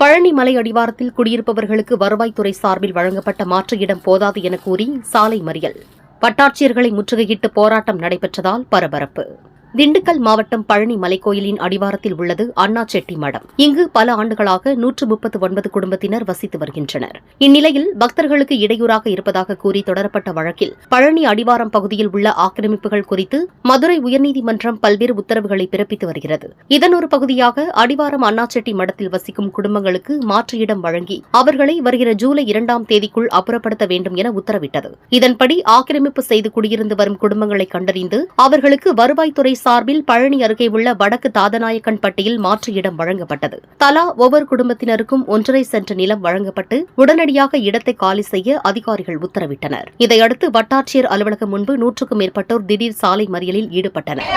பழனி மலை அடிவாரத்தில் குடியிருப்பவர்களுக்கு வருவாய்த்துறை சார்பில் வழங்கப்பட்ட மாற்று இடம் போதாது என கூறி சாலை மறியல். வட்டாட்சியர்களை முற்றுகையிட்டு போராட்டம் நடைபெற்றதால் பரபரப்பு. திண்டுக்கல் மாவட்டம் பழனி மலைக்கோயிலின் அடிவாரத்தில் உள்ளது அண்ணா செட்டி மடம். இங்கு பல ஆண்டுகளாக நூற்று முப்பத்து ஒன்பது குடும்பத்தினர் வசித்து வருகின்றனர். இந்நிலையில் பக்தர்களுக்கு இடையூறாக இருப்பதாக கூறி தொடரப்பட்ட வழக்கில் பழனி அடிவாரம் பகுதியில் உள்ள ஆக்கிரமிப்புகள் குறித்து மதுரை உயர்நீதிமன்றம் பல்வேறு உத்தரவுகளை பிறப்பித்து வருகிறது. இதன் ஒரு பகுதியாக அடிவாரம் அண்ணாச்செட்டி மடத்தில் வசிக்கும் குடும்பங்களுக்கு மாற்று இடம் வழங்கி அவர்களை வருகிற ஜூலை இரண்டாம் தேதிக்குள் அப்புறப்படுத்த வேண்டும் என உத்தரவிட்டது. இதன்படி ஆக்கிரமிப்பு செய்து குடியிருந்து வரும் குடும்பங்களை கண்டறிந்து அவர்களுக்கு வருவாய்த்துறை சார்பில் பழனி அருகே உள்ள வடக்கு தாதநாயக்கன் பட்டியில் மாற்று இடம் வழங்கப்பட்டது. தலா ஒவ்வொரு குடும்பத்தினருக்கும் ஒன்றரை சென்ற நிலம் வழங்கப்பட்டு உடனடியாக இடத்தை காலி செய்ய அதிகாரிகள் உத்தரவிட்டனர். இதையடுத்து வட்டாட்சியர் அலுவலகம் முன்பு நூற்றுக்கும் மேற்பட்டோர் திடீர் சாலை மறியலில் ஈடுபட்டனர்.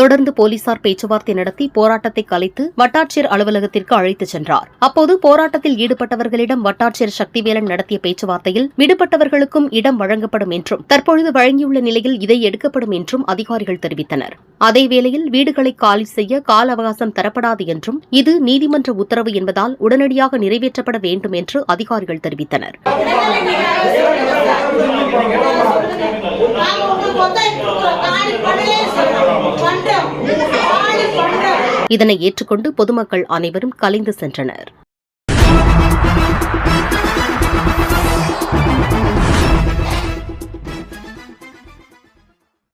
தொடர்ந்து போலீசார் பேச்சுவார்த்தை நடத்தி போராட்டத்தை கலைத்து வட்டாட்சியர் அலுவலகத்திற்கு அழைத்துச் சென்றார். அப்போது போராட்டத்தில் ஈடுபட்டவர்களிடம் வட்டாட்சியர் சக்திவேலன் நடத்திய பேச்சுவார்த்தையில் விடுபட்டவர்களுக்கும் இடம் வழங்கப்படும் என்றும் தற்பொழுது வழங்கியுள்ள நிலையில் இதை எடுக்கப்படும் என்றும் அதிகாரிகள் தெரிவித்தனர். அதேவேளையில் வீடுகளை காலி செய்ய கால அவகாசம் தரப்படாது என்றும் இது நீதிமன்ற உத்தரவு என்பதால் உடனடியாக நிறைவேற்றப்பட வேண்டும் என்று அதிகாரிகள் தெரிவித்தனர். இதனை ஏற்றுக்கொண்டு பொதுமக்கள் அனைவரும் கலைந்து சென்றனர்.